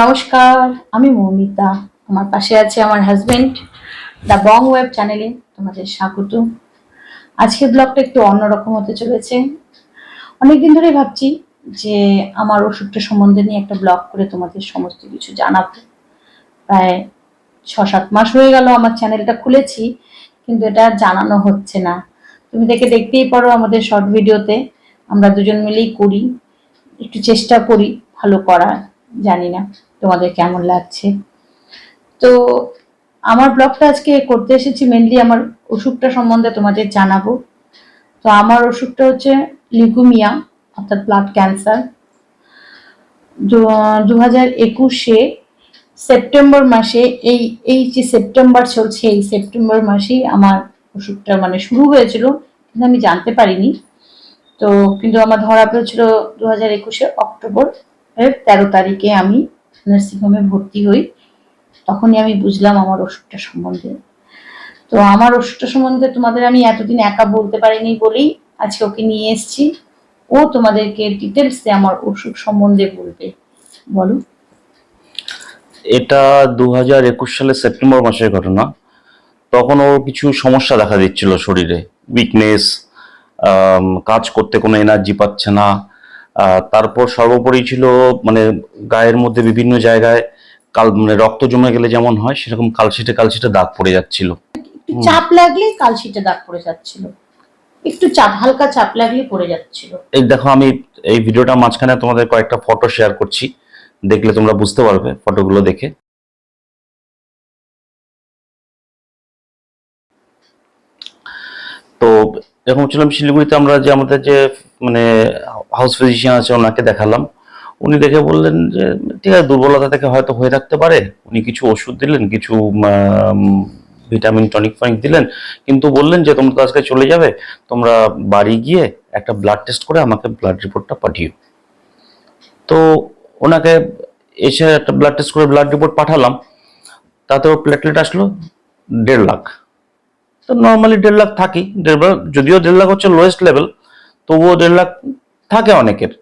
নমস্কার, আমি মৌমিতা। আমার পাশে আছে আমার হাজবেন্ড দ্য বং ওয়েব চ্যানেলে তোমাদের স্বাগত। আজকের ব্লগটা একটু অন্যরকম হতে চলেছে। অনেকদিন ধরে ভাবছি যে আমার ওষুধটা সম্বন্ধে নিয়ে একটা ব্লগ করে তোমাদের সমস্ত কিছু জানাব। প্রায় ছ সাত মাস হয়ে গেল আমার চ্যানেলটা খুলেছি, কিন্তু এটা জানানো হচ্ছে না। তুমি দেখে দেখতেই পারো আমাদের শর্ট ভিডিওতে আমরা দুজন মিলেই করি, একটু চেষ্টা করি ভালো করার। জানি না তোমাদের কেমন লাগছে। তো আমার ব্লগটা আজকে করতে এসেছি মেনলি আমার অসুখটা সম্বন্ধে তোমাদের জানাব। তো আমার অসুখটা হচ্ছে লিগুমিয়া অর্থাৎ ব্লাড ক্যান্সার দু হাজার একুশে সেপ্টেম্বর মাসে, এই এই যে সেপ্টেম্বর চলছে, এই সেপ্টেম্বর মাসেই আমার অসুখটা মানে শুরু হয়েছিল, কিন্তু আমি জানতে পারিনি। তো, কিন্তু আমার ধরা পড়েছিল দু হাজার একুশে অক্টোবর। তেরো তারিখে আমি নার্সিংহোমে ভর্তি হই। তখনই আমি বুঝলাম আমার ওষুধটা সম্বন্ধে। তো আমার ওষুধটা সম্বন্ধে তোমাদের আমি এতদিন একা বলতে পারিনি বলেই আজকে ওকে নিয়ে এসেছি। ও তোমাদেরকে ডিটেলসে আমার ওষুধ সম্বন্ধে বলবে। বলো। এটা দু হাজার একুশ সালের সেপ্টেম্বর মাসের ঘটনা। তখন ওর কিছু সমস্যা দেখা দিচ্ছিল শরীরে। উইকনেস কাজ করতে কোনো এনার্জি পাচ্ছে না। তারপর সর্বোপরি ছিল মানে গায়ের মধ্যে বিভিন্ন জায়গায় কাল মানে রক্ত জমে গেলে যেমন হয় সেরকম কালশিটে কালশিটে দাগ পড়ে যাচ্ছিল। চাপ লাগলে কালশিটে দাগ পড়ে যাচ্ছিল। একটু চাপ হালকা চাপ লাগলে পড়ে যাচ্ছিল। এই দেখো আমি এই ভিডিওটা মাঝখানে তোমাদের কয়েকটা ফটো শেয়ার করছি। দেখলে তোমরা বুঝতে পারবে ফটোগুলো দেখে। তো এরকম ছিলাম শিলিগুড়িতে, আমরা যে আমাদের যে মানে হাউস ফিজিশিয়ান আছে, ওনাকে দেখালাম। উনি দেখে বললেন যে, ঠিক আছে, দুর্বলতা থেকে হয়তো হয়ে থাকতে পারে। উনি কিছু ওষুধ দিলেন, কিছু ভিটামিন টনিক ফনিক দিলেন। কিন্তু বললেন যে, তোমরা তো আজকে চলে যাবে। তোমরা বাড়ি গিয়ে একটা ব্লাড টেস্ট করে আমাকে ব্লাড রিপোর্টটা পাঠিও। তো ওনাকে এসে একটা ব্লাড টেস্ট করে ব্লাড রিপোর্ট পাঠালাম। তাতে ওর প্লেটলেট আসলো দেড় লাখ। তো নর্মালি দেড় লাখ থাকি। দেড় লাখ যদিও দেড় লাখ হচ্ছে লোয়েস্ট লেভেল তবুও দেড় লাখ থাকে অনেকের।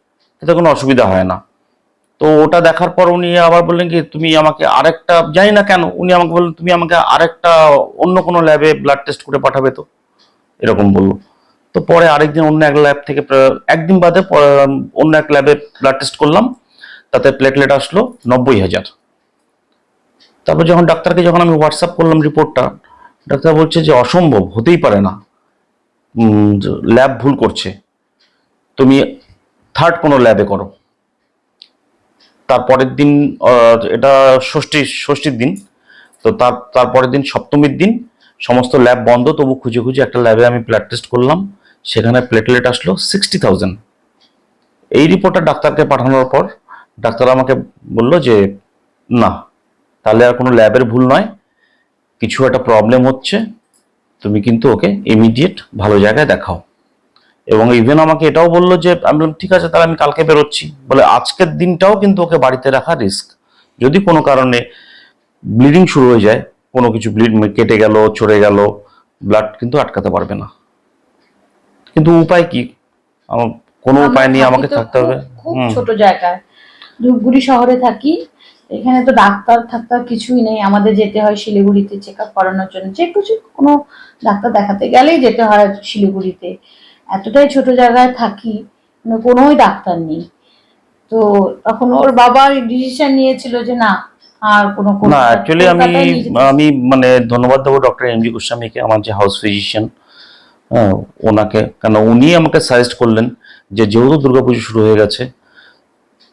এতে কোনো অসুবিধা হয় না। তো ওটা দেখার পর উনি আবার বললেন কি, তুমি আমাকে আরেকটা জানি না কেন, উনি আমাকে বললেন, তুমি আমাকে আরেকটা অন্য কোনো ল্যাবে ব্লাড টেস্ট করে পাঠাবে তো? এরকম বলল। তো পরে আরেকদিন অন্য এক ল্যাব থেকে একদিন বাদে অন্য এক ল্যাবে ব্লাড টেস্ট করলাম। তাতে প্লেটলেট আসলো নব্বই হাজার। তারপর যখন ডাক্তারকে যখন আমি হোয়াটসঅ্যাপ করলাম রিপোর্টটা ডাক্তার বলছে যে অসম্ভব, হতেই পারে না। ল্যাব ভুল করছে। তুমি থার্ড কোনো ল্যাবে করো। তারপরের দিন এটা ষষ্ঠী, ষষ্ঠীর দিন। তো তার তারপরের দিন সপ্তমীর দিন সমস্ত ল্যাব বন্ধ, তবু খুঁজে খুঁজে একটা ল্যাবে আমি ব্লাড টেস্ট করলাম। সেখানে প্লেটলেট আসলো সিক্সটি থাউজেন্ড এই রিপোর্টটা ডাক্তারকে পাঠানোর পর, ডাক্তার আমাকে বলল যে, না, তাহলে আর কোনো ল্যাবের ভুল নয়। কিছু একটা প্রবলেম হচ্ছে তুমি কিন্তু ওকে ইমিডিয়েট ভালো জায়গায় দেখাও। এবং ইভেন আমাকে এটাও বলল যে আমি বললাম ঠিক আছে তাহলে আমি কালকে বেরোচ্ছি। বলে আজকের দিনটাও কিন্তু ওকে বাড়িতে রাখা রিস্ক যদি কোনো কারণে ব্লিডিং শুরু হয়ে যায় কোনো কিছু ব্লিড কেটে গেল চড়ে গেল ব্লাড কিন্তু আটকাতে পারবে না। কিন্তু উপায় কি? কোনো উপায় নেই থাকি আমাকে থাকতে হবে। খুব ছোট জায়গায়। ধূপগুড়ি শহরে থাকি এখানে তো ডাক্তার থাক্তার কিছুই নেই। আমাদের যেতে হয় শিলিগুড়িতে চেক আপ করানোর জন্য। যে কিছু কোনো ডাক্তার দেখাতে গেলেই যেতে হয় শিলিগুড়িতে। এতটাই ছোট জায়গায় থাকি মানে কোনোই ডাক্তার নেই। তো তখন ওর বাবা ডিসিশন নিয়েছিল যে না আর কোনো না অ্যাকচুয়ালি আমি আমি মানে ধন্যবাদ দেবো ডক্টর এম জি গোস্বামীকে আমার যে হাউস ফিজিশিয়ান হ্যাঁ ওনাকে। কেন উনি আমাকে সাজেস্ট করলেন যে যেহেতু দুর্গাপুজো শুরু হয়ে গেছে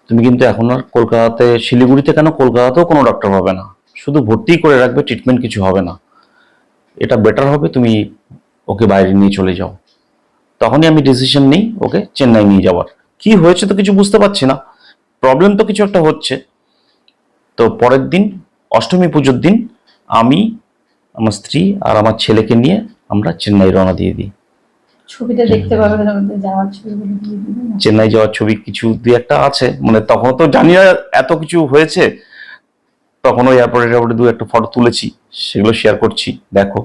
তুমি কিন্তু এখন আর কলকাতাতে, শিলিগুড়িতে কেন? কলকাতাতেও কোনো ডক্টর হবে না। শুধু ভর্তি করে রাখবে ট্রিটমেন্ট কিছু হবে না। এটা বেটার হবে, তুমি ওকে বাইরে নিয়ে চলে যাও। তখনই আমি ডিসিশন নিই ওকে চেন্নাই নিয়ে যাওয়ার। কি হয়েছে তো কিছু বুঝতে পারছি না। প্রবলেম তো কিছু একটা হচ্ছে। তো পরের দিন, অষ্টমী পুজোর দিন, আমি, আমার স্ত্রী আর আমার ছেলেকে নিয়ে আমরা চেন্নাই রওনা দিয়ে দিই। ছবিটা দেখতে পাবে তোমাদের যাওয়ার ছবিগুলো চেন্নাই যাওয়ার ছবি কিছু দুই একটা আছে মানে তখন তো জানি না এত কিছু হয়েছে। তখন ওই এয়ারপোর্টে এয়ারপোর্টে দু একটা ফটো তুলেছি, সেগুলো শেয়ার করছি, দেখো।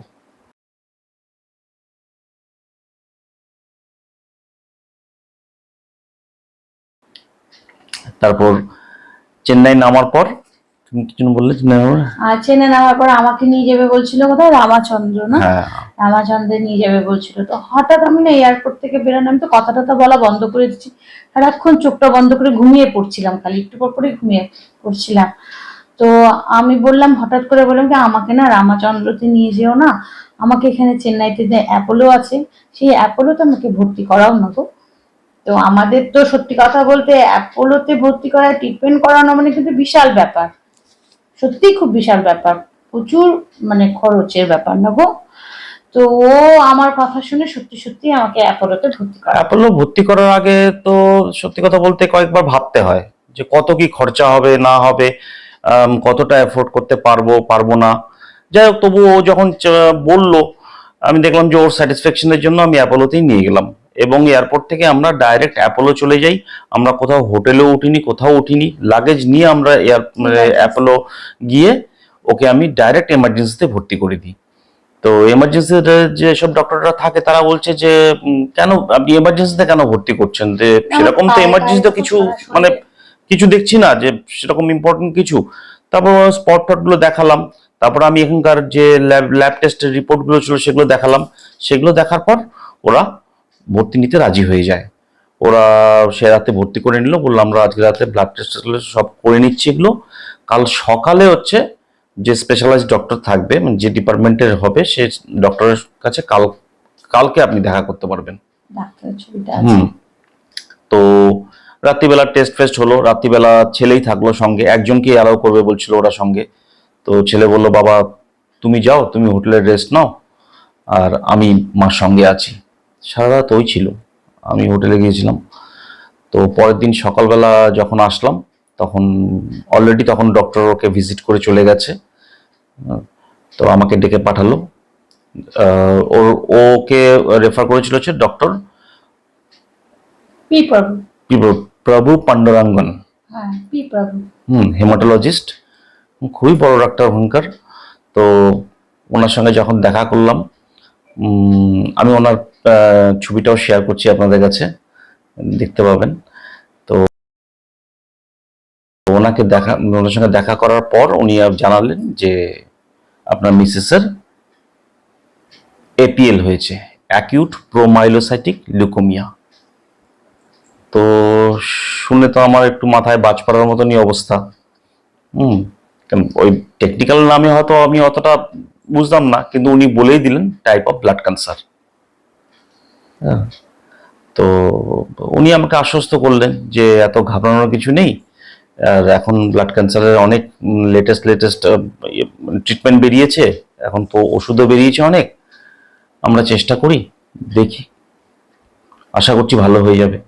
তারপর চেন্নাই নামার পর কিছু বললে চিনে না? আর চেনে নেওয়ার পর আমাকে নিয়ে যাবে বলছিল কোথায়? রামাচন্দ্র না? হ্যাঁ। রামাচন্দ্রে নিয়ে যাবে বলছিল। তো হঠাৎ আমি না এয়ারপোর্ট থেকে বেরোনো আমি তো কথা টথা বলা বন্ধ করে দিচ্ছি। সারাক্ষণ চোখটা বন্ধ করে ঘুমিয়ে পড়ছিলাম খালি একটু পর পরে ঘুমিয়ে পড়ছিলাম। তো আমি বললাম হঠাৎ করে বললাম যে আমাকে না রামাচন্দ্রতে নিয়ে যেও না। আমাকে এখানে চেন্নাইতে যে অ্যাপোলো আছে সেই অ্যাপোলোতে আমাকে ভর্তি করাও না গো। তো আমাদের তো সত্যি কথা বলতে অ্যাপোলোতে ভর্তি করা ট্রিটমেন্ট করানো মানে কিন্তু বিশাল ব্যাপার। সত্যিই খুব বিশাল ব্যাপার। প্রচুর মানে খরচের ব্যাপার না গো? তো ও আমার কথা শুনে সত্যি সত্যি আমাকে অ্যাপোলোতে ভর্তি করা অ্যাপোলো ভর্তি করার আগে তো সত্যি কথা বলতে কয়েকবার ভাবতে হয় যে কত কি খরচা হবে, না হবে কতটা এফোর্ড করতে পারব পারব না। যাই হোক তবু ও যখন বলল, আমি দেখলাম যে ওর স্যাটিসফ্যাকশনের জন্য আমি অ্যাপোলোতেই নিয়ে গেলাম। এবং এয়ারপোর্ট থেকে আমরা ডাইরেক্ট অ্যাপোলো চলে যাই। আমরা কোথাও হোটেলেও উঠিনি কোথাও উঠিনি। লাগেজ নিয়ে আমরা এয়ার মানে অ্যাপোলো গিয়ে ওকে আমি ডাইরেক্ট এমার্জেন্সিতে ভর্তি করে দিই। তো এমার্জেন্সিতে যে সব ডক্টররা থাকে তারা বলছে যে কেন আপনি এমার্জেন্সিতে কেন ভর্তি করছেন? যে সেরকম তো এমার্জেন্সিতে কিছু মানে কিছু দেখছি না যে সেরকম ইম্পর্টেন্ট কিছু। তারপর স্পট টটগুলো দেখালাম। তারপর আমি এখানকার যে ল্যাব ল্যাব টেস্টের রিপোর্টগুলো ছিল সেগুলো দেখালাম। সেগুলো দেখার পর ওরা ভর্তি নিতে রাজি হয়ে যায়। ওরা সে রাতে ভর্তি করে নিল বলল আমরা আজকে রাতে ব্লাড টেস্ট সব করে নিচ্ছি এগুলো। কাল সকালে হচ্ছে যে স্পেশালাইজড ডক্টর থাকবে মানে যে ডিপার্টমেন্টের হবে সে ডক্টরের কাছে কাল কালকে আপনি দেখা করতে পারবেন। হুম। তো রাত্রিবেলা টেস্ট ফেস্ট হলো রাত্রিবেলা ছেলেই থাকল সঙ্গে একজনকে অ্যালাউ করবে বলছিল ওরা সঙ্গে। তো ছেলে বলল বাবা তুমি যাও তুমি হোটেলের রেস্ট নাও আর আমি মার সঙ্গে আছি। সারা রাত ওই ছিল। আমি হোটেলে গিয়েছিলাম। তো পরের দিন সকালবেলা যখন আসলাম তখন অলরেডি তখন ডক্টর ওকে ভিজিট করে চলে গেছে। তো আমাকে ডেকে পাঠালো। ওর ওকে রেফার করেছিল হচ্ছে ডক্টর প্রভু। প্রভু পাণ্ডরাঙ্গন। হ্যাঁ হুম হেমাটোলজিস্ট। খুবই বড় ডাক্তার ওখানকার। তো ওনার সঙ্গে যখন দেখা করলাম আমি ওনার ছবিটাও শেয়ার করছি আপনাদের কাছে, দেখতে পাবেন। তো ওনাকে দেখা, ওনার সঙ্গে দেখা করার পর উনি আর জানালেন যে আপনার মিসেসের এপিএল হয়েছে অ্যাকিউট প্রোমাইলোসাইটিক লিউকোমিয়া তো শুনে তো আমার একটু মাথায় বাজ পড়ার মতনই অবস্থা। হুম ওই টেকনিক্যাল নামে হয়তো আমি অতটা বুঝলাম না, কিন্তু উনি বলেই দিলেন টাইপ অফ ব্লাড ক্যান্সার তো উনি আমাকে আশ্বস্ত করলেন যে এত ঘাবড়ানোর কিছু নেই। আর এখন ব্লাড ক্যান্সারের অনেক লেটেস্ট লেটেস্ট ট্রিটমেন্ট বেরিয়েছে। এখন তো ওষুধও বেরিয়েছে অনেক। আমরা চেষ্টা করি, দেখি। আশা করছি ভালো হয়ে যাবে।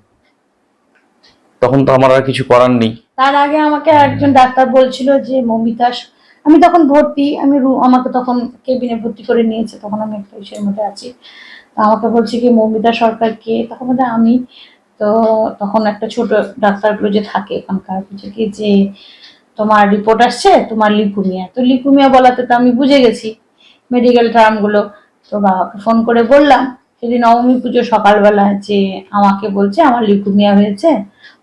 তখন তো আমার আর কিছু করার নেই। তার আগে আমাকে একজন ডাক্তার বলছিল যে, মমিতা স- আমি তখন ভর্তি, আমি আমাকে তখন কেবিনে ভর্তি করে নিয়েছে, তখন আমি একটা বিষয়ের মধ্যে আছি। আমাকে বলছে কি, মৌমিতা সরকার কে? তখন বলছে আমি। তো তখন একটা ছোট ডাক্তারগুলো যে থাকে এখানকার, বলছে কি যে, তোমার রিপোর্ট আসছে, তোমার লিকুমিয়া তো লিকুমিয়া বলাতে তো আমি বুঝে গেছি মেডিকেল টার্মগুলো তো বাবাকে ফোন করে বললাম, সেদিন নবমী পুজো সকালবেলা যে আমাকে বলছে, আমার লিকুমিয়া হয়েছে।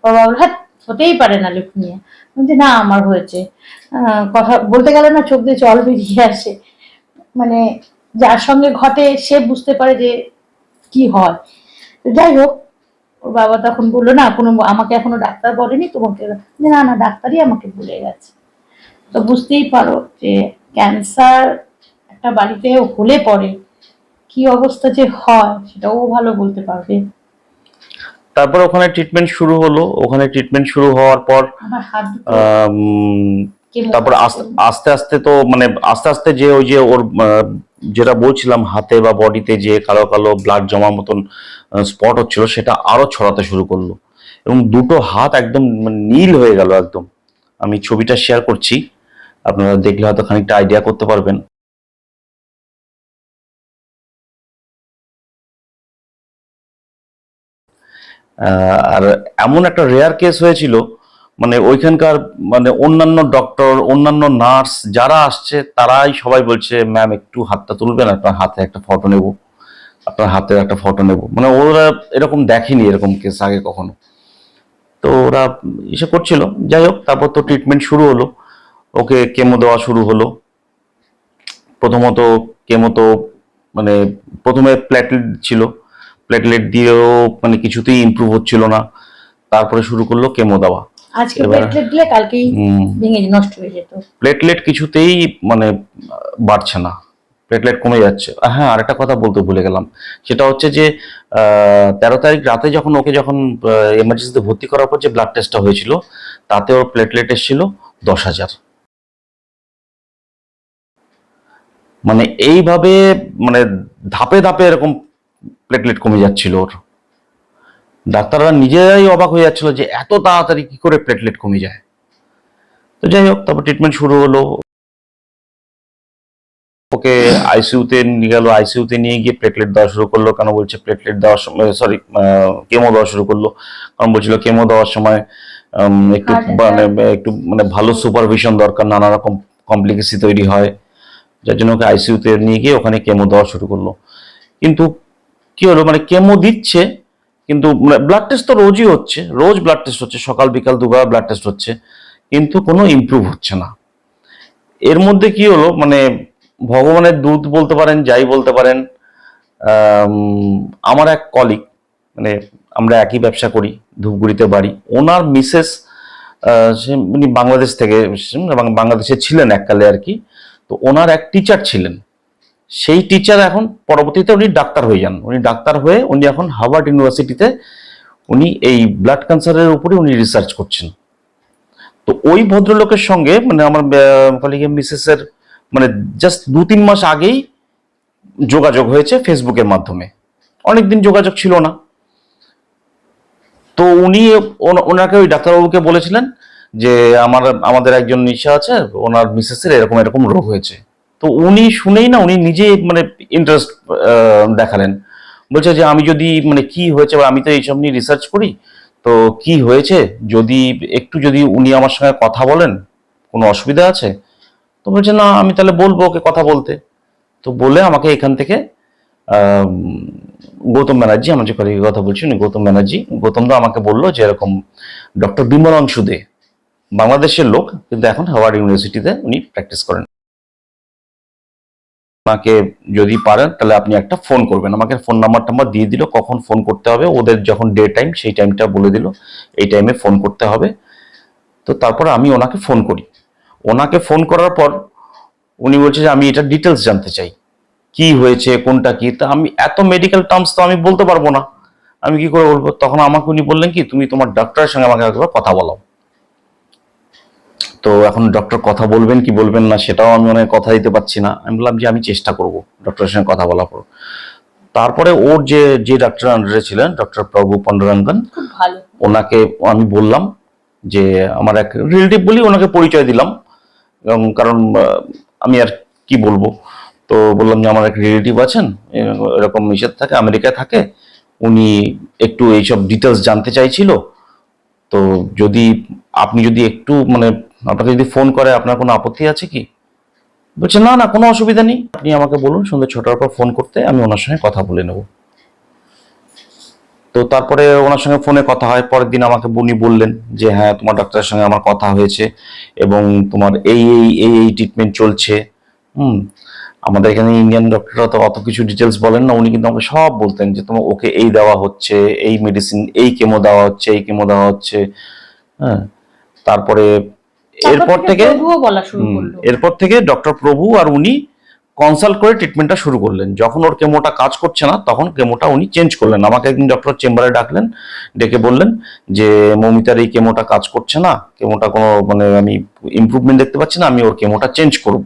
বাবা বলল হ্যাঁ হতেই পারে না লিকুমিয়া বলছে, না, আমার হয়েছে। কথা বলতে গেলে না, চোখ দিয়ে জল বেরিয়ে আসে। মানে যার সঙ্গে ঘটে, সে বুঝতে পারে যে কি হয়? যাই হোক ওর বাবা তখন বলল না কোনো আমাকে এখনও ডাক্তার বলেনি তোমাকে না না ডাক্তারই আমাকে বলে গেছে। তো বুঝতেই পারো যে ক্যান্সার একটা বাড়িতে হলে পরে কি অবস্থা যে হয় সেটাও ভালো বলতে পারবে। তারপর ওখানে ট্রিটমেন্ট শুরু হলো। ওখানে ট্রিটমেন্ট শুরু হওয়ার পর তারপর আস্তে আস্তে তো মানে আস্তে আস্তে যে ওই যে ওর যেটা বলছিলাম হাতে বা বডিতে যে কালো কালো ব্লাড জমার মতন স্পট হচ্ছিল সেটা আরও ছড়াতে শুরু করল। এবং দুটো হাত একদম মানে নীল হয়ে গেল একদম। আমি ছবিটা শেয়ার করছি। আপনারা দেখলে হয়তো খানিকটা আইডিয়া করতে পারবেন। আর এমন একটা রেয়ার কেস হয়েছিল মানে ওইখানকার মানে অন্যান্য ডক্টর অন্যান্য নার্স যারা আসছে, তারাই সবাই বলছে ম্যাম একটু হাতটা তুলবেন, আপনার হাতে একটা ফটো নেব। আপনার হাতে একটা ফটো নেব। মানে ওরা এরকম দেখেনি এরকম কেস আগে কখনো। তো ওরা এসে করছিল। যাই হোক, তারপর তো ট্রিটমেন্ট শুরু হলো। ওকে কেমো দেওয়া শুরু হলো। প্রথমত কেমো তো মানে প্রথমে প্ল্যাটলেট ছিল। প্ল্যাটলেট দিয়েও মানে কিছুতেই ইমপ্রুভ হচ্ছিল না। তারপরে শুরু করল কেমো দেওয়া। আজকে প্লেটলেট দিলে কালকেই ভেঙে নষ্ট হয়ে যেত। প্লেটলেট কিছুতেই মানে বাড়ছে না প্লেটলেট কমে যাচ্ছে। হ্যাঁ আরেকটা কথা বলতে ভুলে গেলাম। সেটা হচ্ছে যে তেরো তারিখ রাতে যখন ওকে যখন এমার্জেন্সিতে ভর্তি করার পর যে ব্লাড টেস্টটা হয়েছিল তাতে ওর প্লেটলেট এসেছিল দশ হাজার। মানে এইভাবে মানে ধাপে ধাপে এরকম প্লেটলেট কমে যাচ্ছিল ওর। ডাক্তাররা নিজেরাই অবাক হয়ে যাচ্ছিল যে এত তাড়াতাড়ি কি করে প্লেটলেট কমে যায়। তো যাই হোক তারপর ট্রিটমেন্ট শুরু হলো। ওকে আইসিইউতে নিয়ে গেল আইসিইউতে নিয়ে গিয়ে প্লেটলেট দেওয়া শুরু করল। কেন বলছে প্লেটলেট দেওয়ার সময় সরি কেমো দেওয়া শুরু করল। কারণ বলছিল কেমো দেওয়ার সময় একটু মানে একটু মানে ভালো সুপারভিশন দরকার নানা রকম কমপ্লিকেসি তৈরি হয়। যার জন্য ওকে আইসিইউতে নিয়ে গিয়ে ওখানে কেমো দেওয়া শুরু করল। কিন্তু কি হলো মানে কেমো দিচ্ছে কিন্তু ব্লাড টেস্ট তো রোজই হচ্ছে, রোজ ব্লাড টেস্ট হচ্ছে, সকাল, বিকাল দুবার ব্লাড টেস্ট হচ্ছে, কিন্তু কোনো ইমপ্রুভ হচ্ছে না। এর মধ্যে কি হলো মানে ভগবানের দূত বলতে পারেন, যাই বলতে পারেন আমার এক কলিগ মানে আমরা একই ব্যবসা করি, ধূপগুড়িতে বাড়ি, ওনার মিসেস উনি বাংলাদেশ থেকে বাংলাদেশে ছিলেন এককালে আর কি, তো ওনার এক টিচার ছিলেন। সেই টিচার এখন পরবর্তীতে উনি ডাক্তার হয়ে যান। উনি ডাক্তার হয়ে উনি এখন হার্ভার্ড ইউনিভার্সিটিতে উনি এই ব্লাড ক্যান্সারের উপরে উনি রিসার্চ করছেন। তো ওই ভদ্রলোকের সঙ্গে মানে আমার কলিগের মিসেসের মানে জাস্ট দু তিন মাস আগেই যোগাযোগ হয়েছে ফেসবুকের মাধ্যমে। অনেকদিন যোগাযোগ ছিল না। তো উনি ওন- ওনাকে ওই ডাক্তারবাবুকে বলেছিলেন যে আমার, আমাদের একজন নিশা আছে, ওনার মিসেসের এরকম এরকম রোগ হয়েছে। তো উনি শুনেই না, উনি নিজে মানে ইন্টারেস্ট দেখালেন। বলছে যে আমি যদি মানে কি হয়েছে বা আমি তো এইসব নিয়ে রিসার্চ করি, তো কি হয়েছে? যদি একটু যদি উনি আমার সঙ্গে কথা বলেন, কোনো অসুবিধা আছে? তো বলছে, না, আমি তাহলে বলব ওকে কথা বলতে। তো বলে আমাকে এখান থেকে গৌতম ব্যানার্জি, আমার যে কলিগের কথা বলছি উনি, গৌতম ব্যানার্জি, গৌতম দা আমাকে বলল যে এরকম ডক্টর বিমলাংশু দে। বাংলাদেশের লোক, কিন্তু এখন হাওয়ার্ড ইউনিভার্সিটিতে উনি প্র্যাকটিস করেন। আমাকে যদি পারেন, তাহলে আপনি একটা ফোন করবেন। আমাকে ফোন নাম্বার টাম্বার দিয়ে দিল, কখন ফোন করতে হবে, ওদের যখন ডে টাইম সেই টাইমটা বলে দিল, এই টাইমে ফোন করতে হবে। তো তারপর আমি ওনাকে ফোন করি। ওনাকে ফোন করার পর উনি বলছে যে, আমি এটা ডিটেলস জানতে চাই। কি হয়েছে, কোনটা কি? তা আমি, এত মেডিকেল টার্মস তো আমি বলতে পারব না। আমি কি করে বলব? তখন আমাকে উনি বললেন কি, তুমি তোমার ডাক্তারের সঙ্গে আমাকে একবার কথা বলাও। তো এখন ডক্টর কথা বলবেন কি বলবেন না সেটাও আমি অনেক কথা দিতে পারছি না। আমি বললাম যে আমি চেষ্টা করব ডক্টরের সঙ্গে কথা বলার পর। তারপরে ওর যে যে ডাক্তার আন্ডারে ছিলেন ডক্টর প্রভু ভালো। ওনাকে আমি বললাম যে আমার এক রিলেটিভ বলি ওনাকে পরিচয় দিলাম। কারণ আমি আর কি বলব? তো বললাম যে আমার এক রিলেটিভ আছেন এরকম ইসের থাকে আমেরিকায় থাকে। উনি একটু এইসব ডিটেলস জানতে চাইছিল। তো যদি আপনি যদি একটু মানে আপনাকে যদি ফোন করে, আপনার কোনো আপত্তি আছে কি? বলছে, না না, কোনো অসুবিধা নেই। আপনি আমাকে বলুন, সন্ধ্যে ছটার পর ফোন করতে আমি ওনার সঙ্গে কথা বলে নেব। তো তারপরে ওনার সঙ্গে ফোনে কথা হয়। পরের দিন আমাকে উনি বললেন যে হ্যাঁ তোমার ডাক্তারের সঙ্গে আমার কথা হয়েছে এবং তোমার এই এই এই এই ট্রিটমেন্ট চলছে। হুম, আমাদের এখানে ইন্ডিয়ান ডক্টররা তো অত কিছু ডিটেলস বলেন না। উনি কিন্তু আমাকে সব বলতেন যে, তোমার ওকে এই দেওয়া হচ্ছে, এই মেডিসিন এই কেমো দেওয়া হচ্ছে, এই কেমো দেওয়া হচ্ছে। হ্যাঁ তারপরে এরপর থেকে এরপর থেকে ডক্টর প্রভু আর উনি কনসাল্ট করে ট্রিটমেন্টটা শুরু করলেন। যখন ওর কেমোটা কাজ করছে না তখন কেমোটা উনি চেঞ্জ করলেন। আমাকে একদিন ডক্টর চেম্বারে ডাকলেন ডেকে বললেন যে মমিতার এই কেমোটা কাজ করছে না কেমোটা কোনো মানে আমি ইমপ্রুভমেন্ট দেখতে পাচ্ছি না আমি ওর কেমোটা চেঞ্জ করব।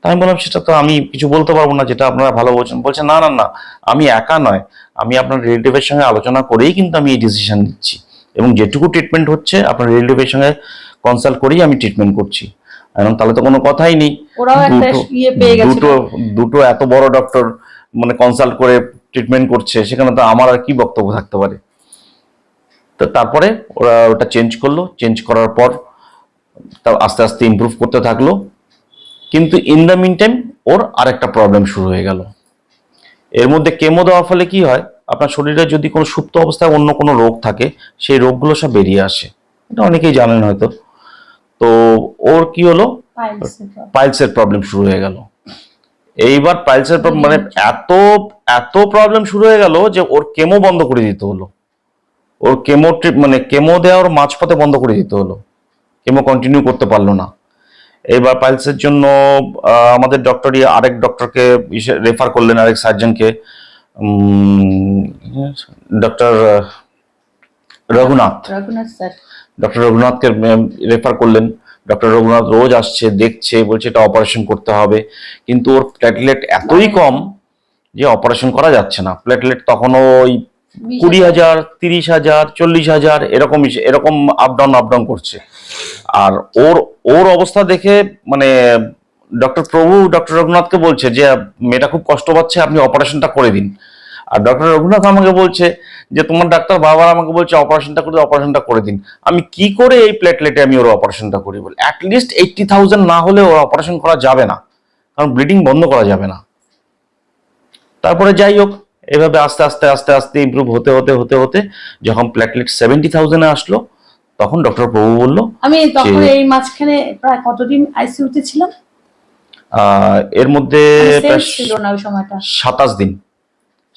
তাই আমি বললাম সেটা তো আমি কিছু বলতে পারব না যেটা আপনারা ভালো বলছেন। বলছে না না না আমি একা নয়। আমি আপনার রিলেটিভের সঙ্গে আলোচনা করেই কিন্তু আমি এই ডিসিশন নিচ্ছি এবং যেটুকু ট্রিটমেন্ট হচ্ছে আপনার রিলেটিভের সঙ্গে কনসাল্ট করেই আমি ট্রিটমেন্ট করছি। এখন তাহলে তো কোনো কথাই নেই। দুটো- ইয়ে দুটো এত বড় ডক্টর মানে কনসাল্ট করে ট্রিটমেন্ট করছে সেখানে তো আমার আর কি বক্তব্য থাকতে পারে? তো তারপরে ওরা ওটা চেঞ্জ করল। চেঞ্জ করার পর তা আস্তে আস্তে ইমপ্রুভ করতে থাকল। কিন্তু ইন দ্য মিন টাইম ওর আরেকটা প্রবলেম শুরু হয়ে গেল। এর মধ্যে কেমো দেওয়ার ফলে কি হয়? আপনার শরীরে যদি কোনো সুপ্ত অবস্থায় অন্য কোনো রোগ থাকে সেই রোগগুলো সব বেরিয়ে আসে। এটা অনেকেই জানেন হয়তো। তো ওর কি হলো? পাইলসের প্রবলেম শুরু হয়ে গেল। এইবার পাইলসের মানে এত এত প্রবলেম শুরু হয়ে গেল যে ওর কেমো বন্ধ করে দিতে হলো। ওর কেমো ট্রিপ মানে কেমো দেওয়ার মাঝপথে বন্ধ করে দিতে হলো। কেমো কন্টিনিউ করতে পারল না। এবার পাইলসের জন্য আমাদের ডক্টরই আরেক ডক্টরকে রেফার করলেন আরেক সার্জনকে doctor Raghunath. Raghunath sir. Doctor রঘুনাথকে refer করলেন। ডক্টর রঘুনাথ রোজ আসছে দেখছে বলছে এটা অপারেশন করতে হবে। কিন্তু ওর প্লেটলেট এতই কম যে অপারেশন করা যাচ্ছে না। প্লেটলেট তখনও ওই কুড়ি হাজার। তিরিশ হাজার চল্লিশ হাজার এরকম এরকম আপ ডাউন আপ করছে। আর ওর ওর অবস্থা দেখে মানে ডক্টর প্রভু ডক্টর রঘুনাথকে বলছে যে মেয়েটা খুব কষ্ট পাচ্ছে আপনি অপারেশনটা করে দিন। আর ডক্টর রঘুনাথ আমাকে বলছে যে তোমার ডাক্তার বাবার আমাকে বলছে অপারেশনটা করে অপারেশনটা করে দিন। আমি কি করে এই প্লেটলেটে আমি ওর অপারেশনটা করি বলে? অ্যাটলিস্ট এইটটি থাউজেন্ড না হলে ওর অপারেশন করা যাবে না। কারণ ব্লিডিং বন্ধ করা যাবে না। তারপরে যাই হোক এভাবে আস্তে আস্তে আস্তে আস্তে ইমপ্রুভ হতে হতে হতে হতে যখন প্লেটলেট সেভেন্টি থাউজেন্ডে আসলো তখন ডক্টর প্রভু বলল আমি তখন এই মাঝখানে প্রায় কতদিন আইসিইউতে ছিলাম? এর মধ্যে সেন্স ছিল না ওই সময়টা। সাতাশ দিন।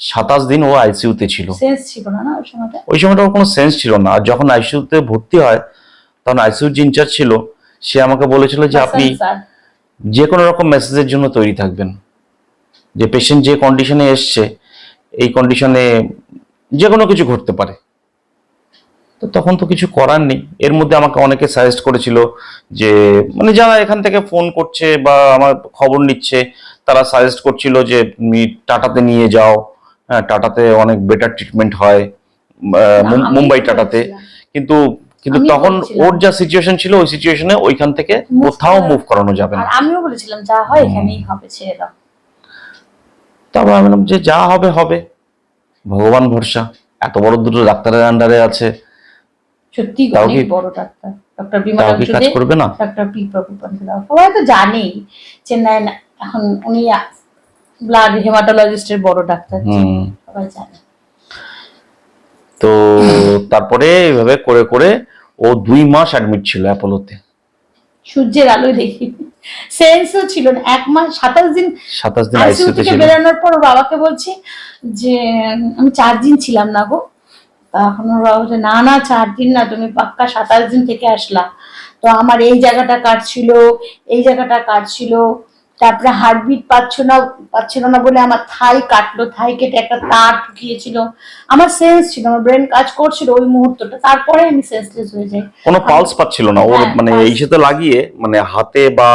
সাতাশ দিন ও আইসিইউতে ছিল। সেন্স ছিল না না ওই সময়টা? ওই সময়টা ওর কোনো সেন্স ছিল না। আর যখন আইসিইউতে ভর্তি হয় তখন আইসিইউর যে ইনচার্জ ছিল সে আমাকে বলেছিল যে আপনি হাসান যে কোনো রকম মেসেজের জন্য তৈরি থাকবেন। যে পেশেন্ট যে কন্ডিশনে এসছে এই কন্ডিশনে যে কোনো কিছু ঘটতে পারে। তো তখন তো কিছু করার নেই। এর মধ্যে আমাকে অনেকে সাজেস্ট করেছিল যে মানে যারা এখান থেকে ফোন করছে বা আমার খবর নিচ্ছে তারা সাজেস্ট করছিল যে তুমি টাটাতে নিয়ে যাও। হ্যাঁ টাটাতে অনেক বেটার ট্রিটমেন্ট হয় মুম্বাই টাটাতে। কিন্তু কিন্তু তখন ওর যা সিচুয়েশন ছিল ওই সিচুয়েশনে ওইখান থেকে কোথাও মুভ করানো যাবে না। আমিও বলেছিলাম যা হয় এখানেই হবে ছেড়ে দাও। তারপর আমি বললাম যে যা হবে হবে। ভগবান ভরসা। এত বড় দুটো ডাক্তারের আন্ডারে আছে। সত্যি অনেক বড় ডাক্তার। ডক্টর বিমল কাজ করবে না? ডক্টর পি প্রভুপন্থরাও সবাই তো জানেই চেন্নাই এখন উনি ব্লাড হেমাটোলজিস্টের বড় ডাক্তার সবাই জানে। তো তারপরে এইভাবে করে করে ও দুই মাস অ্যাডমিট ছিল অ্যাপোলোতে। সূর্যের আলোয় দেখি। সেন্সও ছিল না। এক মাস সাতাশ দিন সাতাশ দিন আইসিইউ থেকে বেরোনোর পর বাবাকে বলছি যে আমি চার দিন ছিলাম না গো। তখন ওর বাবা বলছে না না চার দিন না তুমি পাক্কা সাতাশ দিন থেকে আসলা। তো আমার এই জায়গাটা কাটছিল এই জায়গাটা কাটছিল তারপরে হার্টবিট পাচ্ছ না পাচ্ছিল না বলে আমার থাই কাটলো থাই কেটে একটা তার ঢুকিয়েছিল। আমার সেন্স ছিল আমার ব্রেন কাজ করছিল ওই মুহূর্তটা তারপরে আমি সেন্সলেস হয়ে যাই। কোনো পালস পাচ্ছিল না ওর হ্যাঁ, মানে এই সাথে লাগিয়ে মানে হাতে বা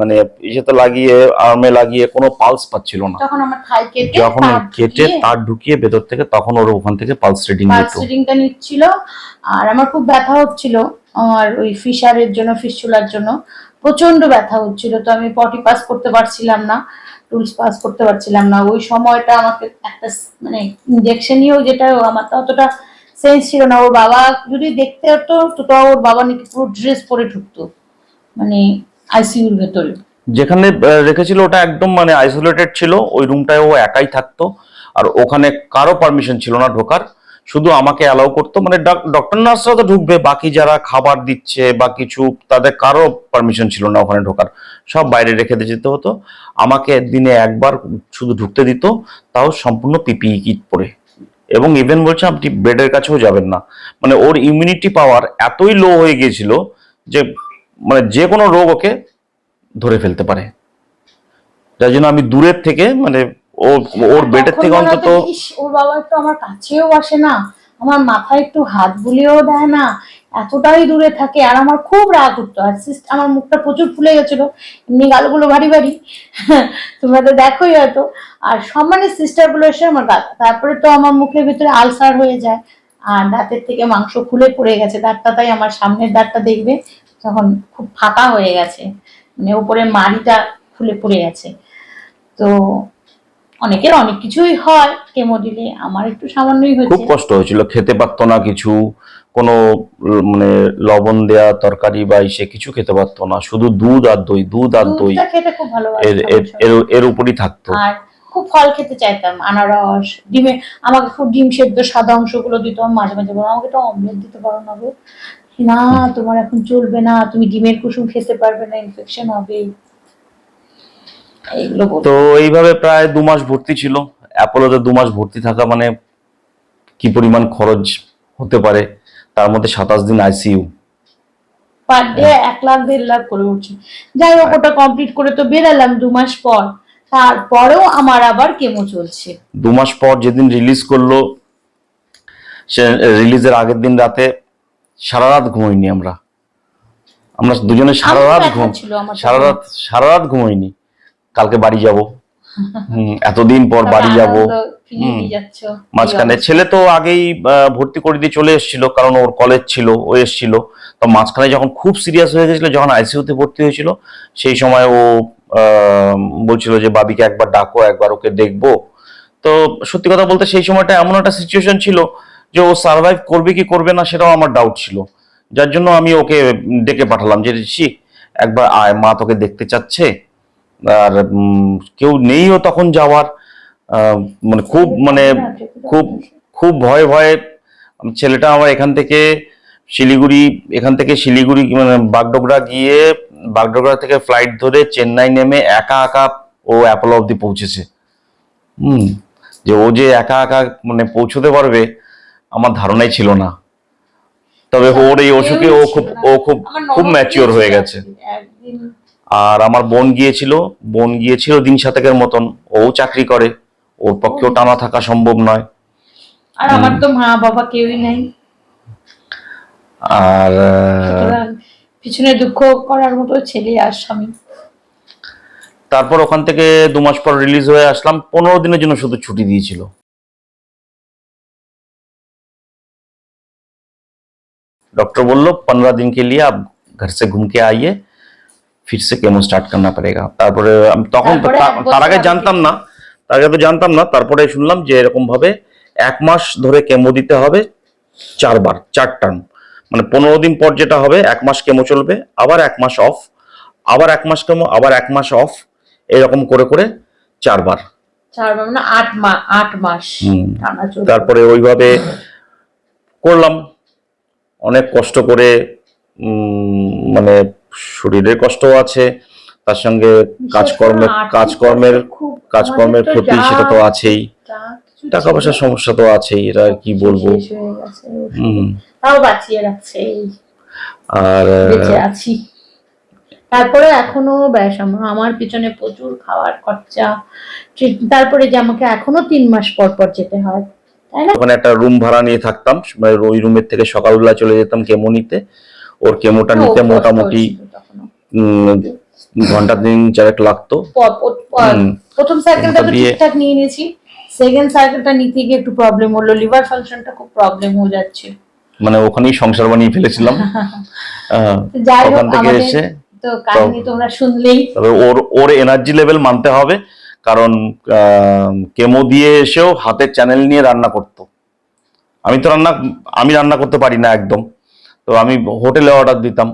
মানে এই সাথে লাগিয়ে আর্মে লাগিয়ে কোনো পালস পাচ্ছিল না। তখন আমার থাই কেটে যখন কেটে তার ঢুকিয়ে ভেতর থেকে তখন ওর ওখান থেকে পালস রিডিং পালস রিডিংটা নিচ্ছিল। আর আমার খুব ব্যথা হচ্ছিল আর ওই ফিশারের জন্য ফিস্চুলার জন্য। প্রচণ্ড ব্যথা হচ্ছিল, তো আমি পটি পাস করতে পারছিলাম না টুলস পাস করতে পারছিলাম না। ওই সময়টা আমাকে একটা মানে ইঞ্জেকশনইও যেটা আমার তো অতটা সেন্স ছিল না। ওর বাবা যদি দেখতে হতো, তো ওর বাবা নাকি পুরো ড্রেস পরে ঢুকতো মানে আইসিইউর ভেতরে। যেখানে রেখেছিল ওটা একদম মানে আইসোলেটেড ছিল, ওই রুমটায় ও একাই থাকতো, আর ওখানে কারও পারমিশন ছিল না ঢোকার। শুধু আমাকে অ্যালাউ করতো মানে ডক্টর নার্সরা তো ঢুকবে, বাকি যারা খাবার দিচ্ছে বা কিছু, তাদের কারও পারমিশন ছিল না ওখানে ঢোকার। সব বাইরে রেখে যেতে হতো। আমাকে দিনে একবার শুধু ঢুকতে দিত, তাও সম্পূর্ণ পিপিই কিট পরে। এবং ইভেন বলছে, আপনি বেডের কাছেও যাবেন না। মানে ওর ইমিউনিটি পাওয়ার এতই লো হয়ে গিয়েছিল যে মানে যে কোনো রোগ ওকে ধরে ফেলতে পারে। যার জন্য আমি দূরের থেকে মানে ও ওর বেডের থেকে অন্তত ওর বাবা একটু আমার কাছেও আসে না। আমার মাথায় একটু হাত বুলিয়েও দেয় না। এতটাই দূরে থাকে। আর আমার খুব রাগ উঠতো। আর আমার মুখটা প্রচুর ফুলে গেছিল। এমনি গালগুলো ভারী ভারী। তোমরা তো দেখোই হয়তো। আর সম্মানের সিস্টারগুলো এসে আমার গা তারপরে তো আমার মুখের ভিতরে আলসার হয়ে যায়। আর দাঁতের থেকে মাংস খুলে পড়ে গেছে। দাঁতটা তাই আমার সামনের দাঁতটা দেখবে। তখন খুব ফাঁকা হয়ে গেছে। মানে উপরে মাড়িটা খুলে পড়ে গেছে। তো অনেকের অনেক কিছুই হয় কেমো দিলে আমার একটু সামান্যই হয়েছে। খুব কষ্ট হয়েছিল খেতে পারতো না কিছু কোনো মানে লবণ দেয়া তরকারি বা সে কিছু খেতে পারতো না শুধু দুধ আর দই দুধ আর দই। খেতে খুব ভালো এর উপরই থাকতো। আর খুব ফল খেতে চাইতাম আনারস ডিমে আমাকে খুব ডিম সেদ্ধ সাদা অংশগুলো দিত মাঝে মাঝে বললাম আমাকে তো অমলেট দিতে পারো না গো। না তোমার এখন চলবে না তুমি ডিমের কুসুম খেতে পারবে না ইনফেকশন হবে। তো এইভাবে প্রায় দু মাস ভর্তি ছিল। অ্যাপোলোতে দু মাস ভর্তি থাকা মানে কি পরিমাণ খরচ হতে পারে? তার মধ্যে সাতাশ দিন আইসিইউ পার ডে এক লাখ দেড় লাখ করে উঠছে। যাই হোক ওটা কমপ্লিট করে তো বেরালাম দু মাস পর। তারপরেও আমার আবার কেমো চলছে। দু মাস পর যেদিন রিলিজ করল সে রিলিজের আগের দিন রাতে সারা রাত ঘুমাইনি আমরা। আমরা দুজনে সারা রাত ঘুম সারা রাত সারা রাত ঘুমাইনি। কালকে বাড়ি যাব। হুম, এতদিন পর বাড়ি যাব। মাঝখানে ছেলে তো আগেই ভর্তি করে দিয়ে চলে এসেছিল কারণ ওর কলেজ ছিল ও এসেছিল। তো মাঝখানে যখন খুব সিরিয়াস হয়ে গেছিল যখন আইসিইউতে ভর্তি হয়েছিল সেই সময় ও বলছিল যে বাবিকে একবার ডাকো একবার ওকে দেখব। তো সত্যি কথা বলতে সেই সময়টা এমন একটা সিচুয়েশন ছিল যে ও সার্ভাইভ করবে কি করবে না সেটাও আমার ডাউট ছিল। যার জন্য আমি ওকে ডেকে পাঠালাম যে ঋষি একবার আয় মা তোকে দেখতে চাচ্ছে। আর কেউ নেইও তখন যাওয়ার মানে খুব মানে খুব খুব ভয়ে ভয়ে ছেলেটা আমার এখান থেকে শিলিগুড়ি এখান থেকে শিলিগুড়ি মানে বাগডোগরা গিয়ে বাগডোগরা থেকে ফ্লাইট ধরে চেন্নাই নেমে একা একা ও অ্যাপোলো অব্দি পৌঁছেছে। হুম যে ও যে একা একা মানে পৌঁছতে পারবে আমার ধারণাই ছিল না। তবে ওর এই অসুখে ও খুব ও খুব খুব ম্যাচিওর হয়ে গেছে। একদিন আর আমার বোন গিয়েছিল বোন গিয়েছিল দিন সাতেকের মতন ও চাকরি করে ওর পক্ষেও টানা থাকা সম্ভব নয় আর আমার তো মা বাবা কেউই নাই আর আহ, সুতরাং পিছনে দুঃখ করার মতো ছেলে আর স্বামী তারপর ওখান থেকে দু মাস পর রিলিজ হয়ে আসলাম পনেরো দিনের জন্য শুধু ছুটি দিয়েছিল डॉक्टर बोल लो पंद्रह दिन के लिए आप घर से घूम के आइए फिर से केमो स्टार्ट करना पड़ेगा তারপরে আমি তখন তো তারপরে তা- এক বছর তার আগে আগে জানতাম না তার আগে তো জানতাম না তারপরে শুনলাম যে এরকম ভাবে এক মাস ধরে কেমো দিতে হবে চারবার চার টার্ম মানে পনেরো দিন পর যেটা হবে এক মাস কেমো চলবে আবার এক মাস অফ আবার এক মাস কেমো আবার এক মাস অফ এরকম করে করে চারবার চার মানে আট মাস আট মাস হুম। টানা চলবে তারপরে ওইভাবে করলাম অনেক কষ্ট করে উম, মানে শরীরের কষ্টও আছে তার সঙ্গে কাজকর্মের কাজকর্মের কাজকর্মের ক্ষতি সেটা তো আছেই। টাকা পয়সার সমস্যা তো আছেই এটা কি বলব? তাও বাঁচিয়ে রাখছে আর আছি। তারপরে এখনও ব্যাস আমার- পিছনে প্রচুর খাওয়ার খরচা। তারপরে যে আমাকে এখনও তিন মাস পর পর যেতে হয় তাই না? ওখানে একটা রুম ভাড়া নিয়ে থাকতাম মানে ওই রুমের থেকে সকালবেলা চলে যেতাম কেমো নিতে ওর কেমোটা নিতে মোটামুটি। ঘণ্টা তিন চারেক লাগতো। প্রথম সাইকেলটা তো ঠিকঠাক নিয়ে নিয়েছি। সেকেন্ড সাইকেলটা নিতে গিয়ে একটু প্রবলেম হলো লিভার ফাংশনটা খুব প্রবলেম হয়ে যাচ্ছে। মানে ওখানেই সংসার বানিয়ে ফেলেছিলাম। যাই হোক ওখান থেকে আমাদের এসে তো কাহিনী তোমরা শুনলেই। তবে ওর ওর এনার্জি লেভেল মানতে হবে কারণ কেমো দিয়ে এসেও হাতের চ্যানেল নিয়ে রান্না করতো। আমি তো রান্না আমি রান্না করতে পারি না একদম। তো আমি হোটেলে অর্ডার দিতাম।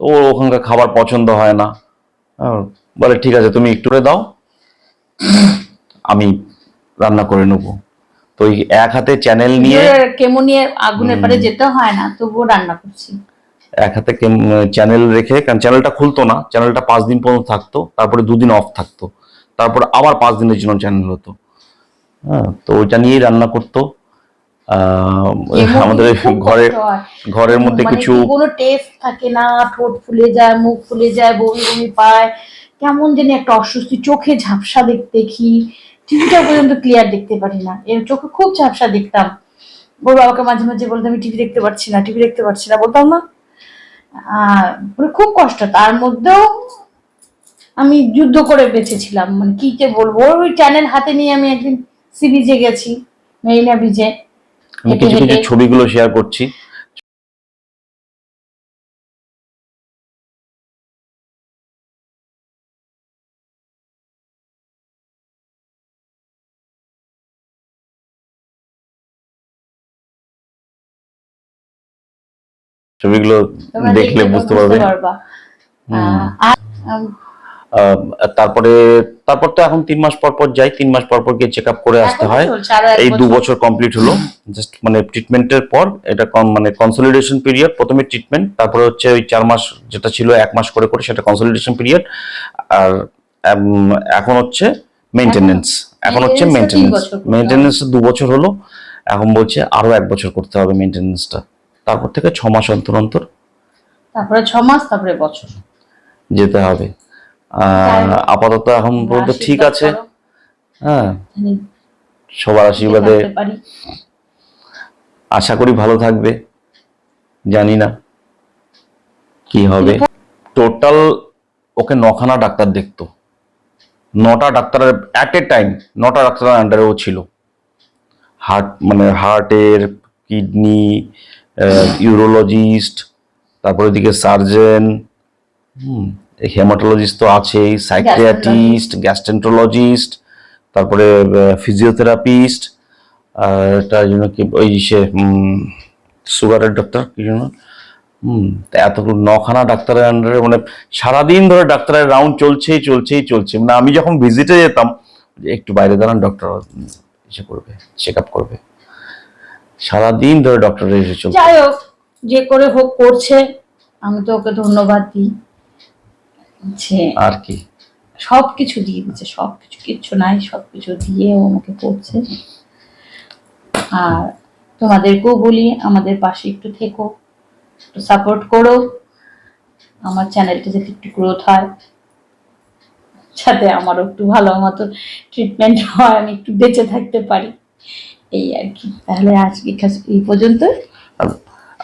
তো ওখানকার খাবার পছন্দ হয় না। বলে ঠিক আছে তুমি একটু করে দাও। আমি রান্না করে নেব। তো ওই এক হাতে চ্যানেল নিয়ে কেমন নিয়ে আগুনের পারে যেতে হয় না তবুও রান্না করছি। এক হাতে চ্যানেল রেখে কারণ চ্যানেলটা খুলতো না চ্যানেলটা পাঁচ দিন পর্যন্ত থাকতো তারপরে দুদিন অফ থাকতো। তারপর আবার পাঁচ দিনের জন্য চ্যানেল হতো। হ্যাঁ তো ওইটা নিয়েই রান্না করতো। কেমো আমাদের ঘরে ঘরের মধ্যে মানে কিছু কোনো টেস্ট থাকে না ঠোঁট ফুলে যায় মুখ ফুলে যায় বমি বমি পায়। কেমন জানি একটা অস্বস্তি চোখে ঝাপসা দেখতে দেখি। টিভিটা পর্যন্ত ক্লিয়ার দেখতে পারি না। এর চোখে খুব ঝাপসা দেখতাম। ওর বাবাকে মাঝে মাঝে বলতাম আমি টিভি দেখতে পারছি না টিভি দেখতে পারছি না। বলতাম না মানে খুব কষ্ট। তার মধ্যেও আমি যুদ্ধ করে বেঁচেছিলাম। মানে কি যে বলব? ওই চ্যানেল হাতে নিয়ে আমি একদিন সি বিচে গেছি মেরিনা বিচে আমি কিছু কিছু ছবিগুলো শেয়ার করছি। ছবিগুলো দেখলে বুঝতে পারবে। আর তারপরে তারপর তো এখন তিন মাস পর পর যাই তিন মাস পর পর গিয়ে চেক আপ করে আসতে হয়। এই দু বছর। কমপ্লিট হলো। জাস্ট মানে ট্রিটমেন্টের পর এটা কম মানে কনসলিডেশন পিরিয়ড প্রথমে ট্রিটমেন্ট তারপরে হচ্ছে ওই চার মাস যেটা ছিল এক মাস করে করে সেটা কনসলিডেশন পিরিয়ড আর এখন হচ্ছে মেনটেনেন্স এখন হচ্ছে মেনটেনেন্স। মেনটেনেন্স দু বছর হলো। এখন বলছে আরও এক বছর করতে হবে মেনটেনেন্সটা তারপর থেকে ছ মাস অন্তর অন্তর তারপরে ছ মাস তারপরে বছর। যেতে হবে। আপাতত এখন পর্যন্ত ঠিক আছে। হ্যাঁ। জানি সবার আশীর্বাদে আশা করি ভালো থাকবে। জানি না কি হবে। টোটাল ওকে নখানা ডাক্তার দেখতো। নটা ডাক্তারের অ্যাট এ টাইম নটা ডাক্তারের আন্ডারে ও ছিল। হার্ট মানে হার্টের কিডনি ইউরোলজিস্ট তারপরে দিকে সার্জেন হুম। হেমাটোলজিস্ট তো আছেই সাইকিয়াট্রিস্ট গ্যাস্ট্রেন্টোলজিস্ট তারপরে ফিজিওথেরাপিস্ট আর তার জন্য কি ওই সে সুগারের ডাক্তার কি জন্য হুম তা নখানা ডাক্তারের আন্ডারে মানে সারাদিন ধরে ডাক্তারের রাউন্ড চলছেই চলছেই চলছে। মানে আমি যখন ভিজিটে যেতাম একটু বাইরে দাঁড়ান ডক্টর এসে করবে চেক আপ করবে। সারাদিন ধরে ডক্টর এসে চলছে। যাই হোক যে করে হোক করছে আমি তো ওকে ধন্যবাদ দিই। যে আর কি? সব কিছু দিয়ে দিচ্ছে সব কিছু কিচ্ছু নাই সব কিছু দিয়ে ও আমাকে করছে। আর তোমাদেরকেও বলি আমাদের পাশে একটু থেকো একটু সাপোর্ট করো। আমার চ্যানেলটা যাতে একটু গ্রোথ হয় যাতে আমারও একটু ভালো মতো ট্রিটমেন্ট হয় আমি একটু বেঁচে থাকতে পারি। এই আর কি। তাহলে আজকে এই পর্যন্ত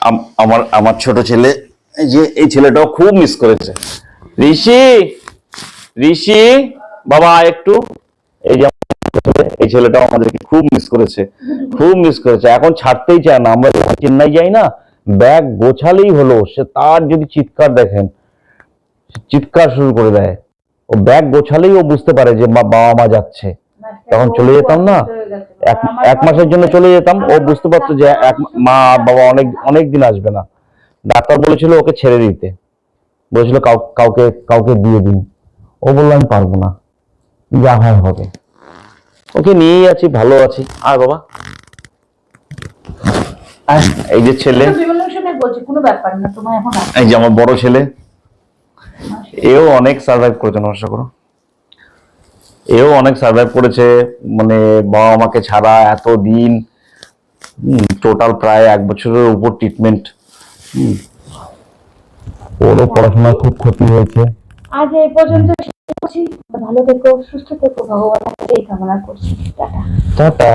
আম- আমার আমার ছোট ছেলে যে এই ছেলেটাও খুব মিস করেছে। ঋষি ঋষি, বাবা একটু, এই যে এই ছেলেটাও আমাদেরকে খুব মিস করেছে, খুব মিস করেছে। এখন ছাড়তেই চায় না, আমরা যখন চেন্নাই যাই না, ব্যাগ গোছালেই হলো, সে তার যদি চিৎকার দেখেন চিৎকার শুরু করে দেয়। ও ব্যাগ গোছালেই ও বুঝতে পারে যে বাবা মা যাচ্ছে। তখন চলে যেতাম না, এক মাসের জন্য চলে যেতাম, ও বুঝতে পারতো যে এক, মা, বাবা অনেক অনেক দিন আসবে না। ডাক্তার বলেছিল ওকে ছেড়ে দিতে। বলেছিল কাউ- কাউকে কাউকে দিয়ে দিন। ও বলল আমি পারব না। যা হয় হবে। ওকে নিয়েই আছি ভালো আছি। আর বাবা? এই যে ছেলে। এই যে আমার বড় ছেলে। এও অনেক সার্ভাইভ করেছে নমস্কার করো। এও অনেক সার্ভাইভ করেছে মানে বাবা মাকে ছাড়া এত দিন টোটাল প্রায় এক বছরের উপর ট্রিটমেন্ট ওরও পড়াশোনা খুব ক্ষতি হয়েছে। আজ এই পর্যন্ত ভালো থেকো সুস্থ থেকো ভগবানের এই কামনা করছি। টাটা। টাটা।